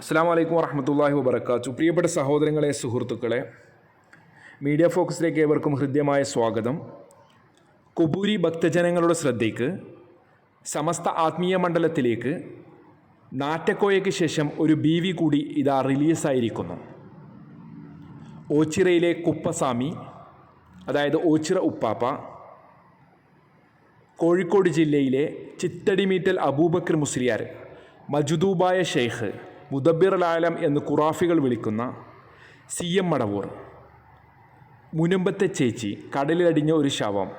അസ്സാം വലൈക്കും വറഹമത്തല്ലാഹി വബർക്കാത്തു പ്രിയപ്പെട്ട സഹോദരങ്ങളെ സുഹൃത്തുക്കളെ മീഡിയ ഫോക്കസിലേക്ക് ഏവർക്കും ഹൃദ്യമായ സ്വാഗതം. കുബൂരി ഭക്തജനങ്ങളുടെ ശ്രദ്ധയ്ക്ക് സമസ്ത ആത്മീയ മണ്ഡലത്തിലേക്ക് നാറ്റക്കോയയ്ക്ക് ശേഷം ഒരു ബി വി കൂടി ഇതാ റിലീസായിരിക്കുന്നു. ഓച്ചിറയിലെ കുപ്പസ്വാമി അതായത് ഓച്ചിറ ഉപ്പാപ്പ കോഴിക്കോട് ജില്ലയിലെ ചിത്തടിമീറ്റൽ അബൂബക്കർ മുസ്ലിയാർ മജുദൂബായ ഷെയ്ഖ് മുദബിർ ആലം എന്ന് ഖുറാഫികൾ വിളിക്കുന്ന സി എം മടവൂർ. മുനമ്പത്തെ ചേച്ചി കടലിലടിഞ്ഞ ഒരു ശവം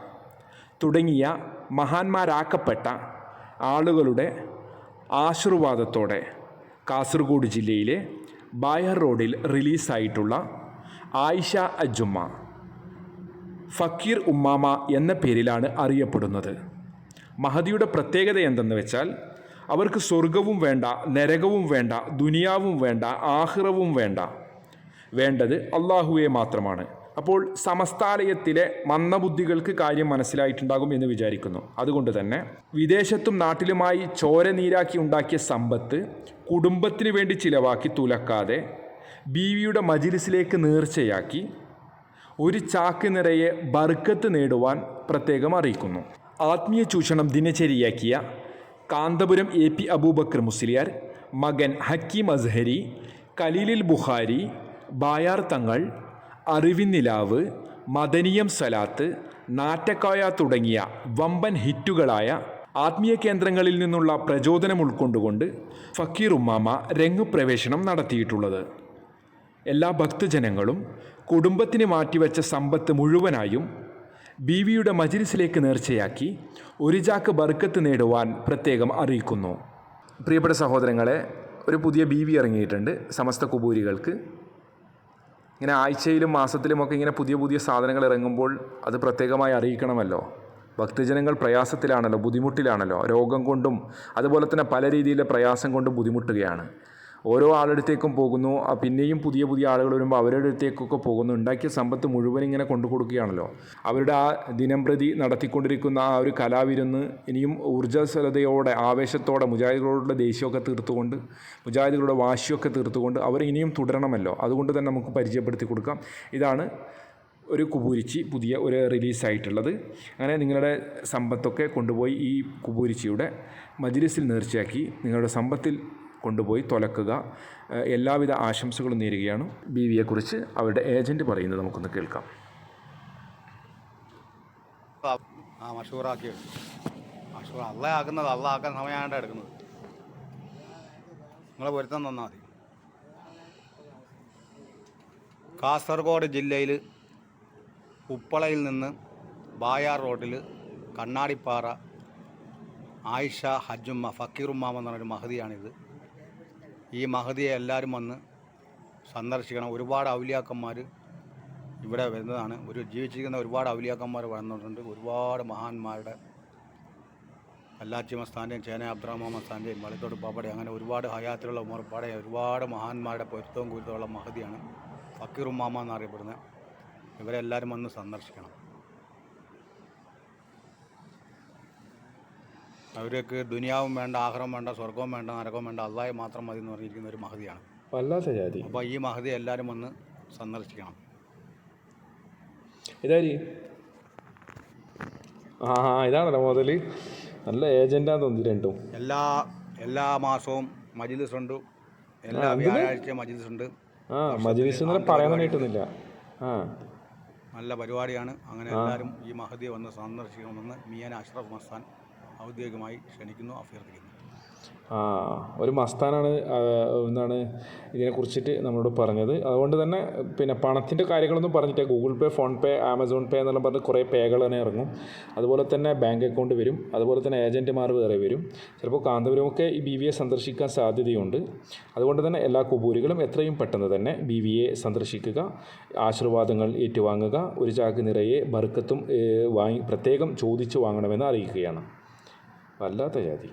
തുടങ്ങിയ മഹാന്മാരാക്കപ്പെട്ട ആളുകളുടെ ആശീർവാദത്തോടെ കാസർഗോഡ് ജില്ലയിലെ ബായർ റോഡിൽ റിലീസായിട്ടുള്ള ആയിഷ അജുമ്മ ഫക്കീർ ഉമ്മാമ എന്ന പേരിലാണ് അറിയപ്പെടുന്നത്. മഹദിയുടെ പ്രത്യേകത എന്തെന്ന് വെച്ചാൽ അവർക്ക് സ്വർഗവും വേണ്ട നരകവും വേണ്ട ദുനിയാവും വേണ്ട ആഹ്റവും വേണ്ട. വേണ്ടത് അള്ളാഹുവെ മാത്രമാണ്. അപ്പോൾ സമസ്താലയത്തിലെ മന്ദബുദ്ധികൾക്ക് കാര്യം മനസ്സിലായിട്ടുണ്ടാകും എന്ന് വിചാരിക്കുന്നു. അതുകൊണ്ട് തന്നെ വിദേശത്തും നാട്ടിലുമായി ചോര നീരാക്കി ഉണ്ടാക്കിയ സമ്പത്ത് കുടുംബത്തിന് വേണ്ടി ചിലവാക്കി തുലക്കാതെ ബീവിയുടെ മജിലിസിലേക്ക് നേർച്ചയാക്കി ഒരു ചാക്ക് നിറയെ ബർക്കത്ത് നേടുവാൻ പ്രത്യേകം അറിയിക്കുന്നു. ആത്മീയ ചൂഷണം ദിനചര്യയാക്കിയ കാന്തപുരം എ പി അബൂബക്കർ മുസ്ലിയാർ മകൻ ഹക്കീം അസ്ഹരി കലീലിൽ ബുഖാരി ബായാർ തങ്ങൾ അറിവിന്നിലാവ് മദനീയം സലാത്ത് നാറ്റക്കായ തുടങ്ങിയ വമ്പൻ ഹിറ്റുകളായ ആത്മീയ കേന്ദ്രങ്ങളിൽ നിന്നുള്ള പ്രചോദനം ഉൾക്കൊണ്ടുകൊണ്ട് ഫക്കീർ ഉമ്മാമ രംഗപ്രവേശനം നടത്തിയിട്ടുള്ളത്. എല്ലാ ഭക്തജനങ്ങളും കുടുംബത്തിന് മാറ്റിവെച്ച സമ്പത്ത് മുഴുവനായും ബീവിയുടെ മജിലിസിലേക്ക് നേർച്ചയാക്കി ഒരു ചാക്ക് ബർക്കത്ത് നേടുവാൻ പ്രത്യേകം അറിയിക്കുന്നു. പ്രിയപ്പെട്ട സഹോദരങ്ങളെ ഒരു പുതിയ ബീവി ഇറങ്ങിയിട്ടുണ്ട് സമസ്ത കുബൂരികൾക്ക്. ഇങ്ങനെ ആഴ്ചയിലും മാസത്തിലുമൊക്കെ ഇങ്ങനെ പുതിയ പുതിയ സാധനങ്ങൾ ഇറങ്ങുമ്പോൾ അത് പ്രത്യേകമായി അറിയിക്കണമല്ലോ. ഭക്തജനങ്ങൾ പ്രയാസത്തിലാണല്ലോ ബുദ്ധിമുട്ടിലാണല്ലോ രോഗം കൊണ്ടും അതുപോലെ തന്നെ പല രീതിയിലെ പ്രയാസം കൊണ്ടും ബുദ്ധിമുട്ടുകയാണ്. ഓരോ ആളടുത്തേക്കും പോകുന്നു. പിന്നെയും പുതിയ പുതിയ ആളുകൾ വരുമ്പോൾ അവരുടെ അടുത്തേക്കൊക്കെ പോകുന്നു. ഉണ്ടാക്കിയ സമ്പത്ത് മുഴുവൻ ഇങ്ങനെ കൊണ്ടു കൊടുക്കുകയാണല്ലോ. അവരുടെ ആ ദിനം പ്രതി നടത്തിക്കൊണ്ടിരിക്കുന്ന ആ ഒരു കലാവിരുന്ന് ഇനിയും ഊർജസ്വലതയോടെ ആവേശത്തോടെ മുജാഹിദുകളുടെ ദേഷ്യമൊക്കെ തീർത്തുകൊണ്ട് മുജാഹിദുകളുടെ വാശിയൊക്കെ തീർത്തുകൊണ്ട് അവർ ഇനിയും തുടരണമല്ലോ. അതുകൊണ്ട് തന്നെ നമുക്ക് പരിചയപ്പെടുത്തി കൊടുക്കാം. ഇതാണ് ഒരു കുബൂരിച്ചി പുതിയ ഒരു റിലീസായിട്ടുള്ളത്. അങ്ങനെ നിങ്ങളുടെ സമ്പത്തൊക്കെ കൊണ്ടുപോയി ഈ കുബൂരിച്ചിയുടെ മജിലിസിൽ നേർച്ചയാക്കി നിങ്ങളുടെ സമ്പത്തിൽ കൊണ്ടുപോയി തുലക്കുക എല്ലാവിധ ആശംസകളും നേരുകയാണ്. ബി വിയെക്കുറിച്ച് അവരുടെ ഏജന്റ് പറയുന്നത് നമുക്കൊന്ന് കേൾക്കാം. ആ മഷൂറാക്കി. മഷൂർ അള്ള ആക്കുന്നത് അള്ള ആക്കാൻ സമയമായിട്ട് എടുക്കുന്നത്. നിങ്ങളെ പൊരുത്തം തന്നാൽ മതി. കാസർഗോഡ് ജില്ലയിൽ ഉപ്പളയിൽ നിന്ന് ബായാർ റോഡിൽ കണ്ണാടിപ്പാറ ആയിഷ ഹജ്ജുമ്മ ഫക്കീറുമ്മാമെന്ന് പറഞ്ഞൊരു മഹതിയാണിത്. ഈ മഹതിയെ എല്ലാവരും വന്ന് സന്ദർശിക്കണം. ഒരുപാട് ഔലിയാക്കന്മാർ ഇവിടെ വരുന്നതാണ്. ഒരു ജീവിച്ചിരിക്കുന്ന ഒരുപാട് ഔലിയാക്കന്മാർ വന്നിട്ടുണ്ട്. ഒരുപാട് മഹാന്മാരുടെ അല്ലാച്ചി മസ്താന്റെയും ചേന അബ്ദുറഹ്മാൻ മസ്താന്റെയും വളത്തോട് പാപ്പടെ അങ്ങനെ ഒരുപാട് ഹയാത്തിലുള്ള ഉമർപ്പാടെ ഒരുപാട് മഹാന്മാരുടെ പൊരുത്തവും കുരുത്തമുള്ള മഹതിയാണ് ഫക്കീർ ഉമ്മാമ എന്നറിയപ്പെടുന്നത് ഇവരെല്ലാവരും വന്ന് സന്ദർശിക്കണം. അവർക്ക് ദുനിയാവും വേണ്ട ആഹ്റം വേണ്ട സ്വർഗവും വേണ്ട നരകവും വേണ്ട അള്ളാഹി മാത്രം മതി എന്ന് പറഞ്ഞിരിക്കുന്ന ഒരു മഹതിയാണ്. വല്ലാത്ത ജാതി. അപ്പോൾ ഈ മഹതി എല്ലാവരും ഒന്ന് സന്ദർശിക്കണം. ഇതാരി. ആ ഇതാണല്ലോ മുതൽ നല്ല ഏജന്റാന്ന് തോന്നി രണ്ടും. എല്ലാ എല്ലാ മാസവും മജിലിസ് ഉണ്ട്. എല്ലാ വ്യാഴാഴ്ചയും മജിലിസ് ഉണ്ട്. ആ മജിലിസ് എന്നല്ല പറയാൻ കിട്ടുന്നില്ല ആ. നല്ല പരിപാടിയാണ്. അങ്ങനെ എല്ലാവരും ഈ മഹദിയെ വന്ന് സന്ദർശിക്കണമെന്ന് മിയാൻ അഷ്റഫ് മസ്താൻ ഔദ്യോഗികമായി ക്ഷണിക്കുന്നു അഭ്യർത്ഥിക്കുന്നു. ആ ഒരു മസ്താനാണ് എന്നാണ് ഇതിനെക്കുറിച്ചിട്ട് നമ്മളോട് പറഞ്ഞത്. അതുകൊണ്ട് തന്നെ പിന്നെ പണത്തിന്റെ കാര്യങ്ങളൊന്നും പറഞ്ഞിട്ട് Google Pay PhonePe Amazon Pay എന്നെല്ലാം പറഞ്ഞ് കുറേ പേകൾ തന്നെ ഇറങ്ങും. അതുപോലെ തന്നെ ബാങ്ക് അക്കൗണ്ട് വരും. അതുപോലെ തന്നെ ഏജന്റുമാർ വേറെ വരും. ചിലപ്പോൾ കാന്തപുരമൊക്കെ ഈ ബി വി എ സന്ദർശിക്കാൻ സാധ്യതയുണ്ട്. അതുകൊണ്ട് തന്നെ എല്ലാ കുബൂരികളും എത്രയും പെട്ടെന്ന് തന്നെ ബി വി എ സന്ദർശിക്കുക ആശീർവാദങ്ങൾ ഏറ്റുവാങ്ങുക ഒരു ചാക്ക് നിറയെ ബർക്കത്തും വാങ്ങി പ്രത്യേകം ചോദിച്ചു വാങ്ങണമെന്ന് അറിയിക്കുകയാണ്. വല്ലാത്ത ജാതി.